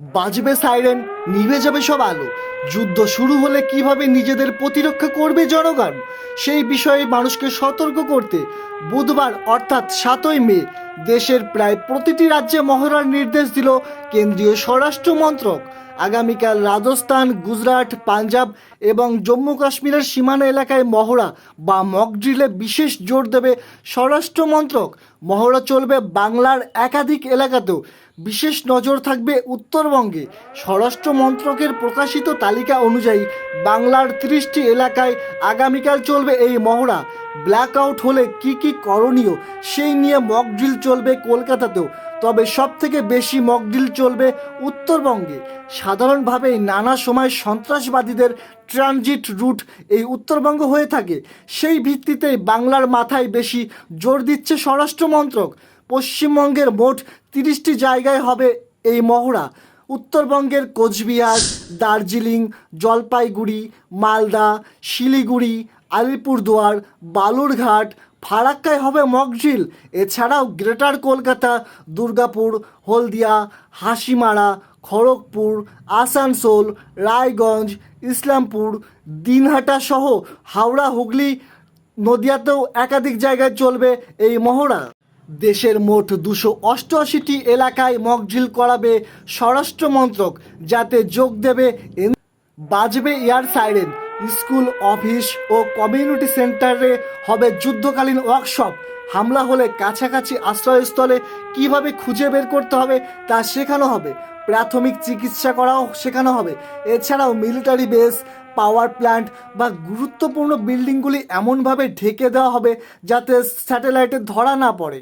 বাজবে সাইরেন, নিভে যাবে সব আলো। যুদ্ধ শুরু হলে কীভাবে নিজেদের প্রতিরক্ষা করবে জনগণ? সেই বিষয়ে মানুষকে সতর্ক করতে বুধবার, অর্থাৎ সাতই মে দেশের প্রায় প্রতিটি রাজ্যে মহড়ার নির্দেশ দিল কেন্দ্রীয় স্বরাষ্ট্র মন্ত্রক। আগামীকাল রাজস্থান, গুজরাট, পাঞ্জাব এবং জম্মু কাশ্মীরের সীমানা এলাকায় মহড়া বা মক ড্রিলে বিশেষ জোর দেবে স্বরাষ্ট্র মন্ত্রক। মহড়া চলবে বাংলার একাধিক এলাকাতেও। বিশেষ নজর থাকবে উত্তরবঙ্গে। স্বরাষ্ট্র মন্ত্রকের প্রকাশিত তালিকা অনুযায়ী বাংলার ত্রিশটি এলাকায় আগামীকাল চলবে এই মহড়া। ব্ল্যাক আউট হলে কি কি করণীয়, সেই নিয়ে মক ড্রিল চলবে কলকাতাতেও। তবে সব থেকে বেশি মক ড্রিল চলবে উত্তরবঙ্গে। সাধারণভাবেই নানা সময় সন্ত্রাসবাদীদের ট্রানজিট রুট এই উত্তরবঙ্গ হয়ে থাকে। সেই ভিত্তিতেই বাংলার মাথায় বেশি জোর দিচ্ছে স্বরাষ্ট্র মন্ত্রক। পশ্চিমবঙ্গের মোট তিরিশটি জায়গায় হবে এই মহড়া। উত্তরবঙ্গের কোচবিহার, দার্জিলিং, জলপাইগুড়ি, মালদা, শিলিগুড়ি আলিপুরদুয়ার, বালুরঘাট, ফারাক্কায় হবে মকঝিল এছাড়াও গ্রেটার কলকাতা, দুর্গাপুর, হলদিয়া, হাসিমারা, খড়গপুর, আসানসোল, রায়গঞ্জ, ইসলামপুর, দিনহাটা সহ হাওড়া, হুগলি, নদিয়াতেও একাধিক জায়গায় চলবে এই মহড়া। দেশের মোট দুশো অষ্টআশিটি এলাকায় মকঝিল করাবে স্বরাষ্ট্র মন্ত্রক যাতে যোগ দেবে বাজবে এয়ার সাইরেন। স্কুল, অফিস ও কমিউনিটি সেন্টারে হবে যুদ্ধকালীন ওয়ার্কশপ। হামলা হলে কাছাকাছি আশ্রয়স্থলে কীভাবে খুঁজে বের করতে হবে তা শেখানো হবে। প্রাথমিক চিকিৎসা করাও শেখানো হবে। এছাড়াও মিলিটারি বেস, পাওয়ার প্ল্যান্ট বা গুরুত্বপূর্ণ বিল্ডিংগুলি এমনভাবে ঢেকে দেওয়া হবে যাতে স্যাটেলাইটে ধরা না পড়ে।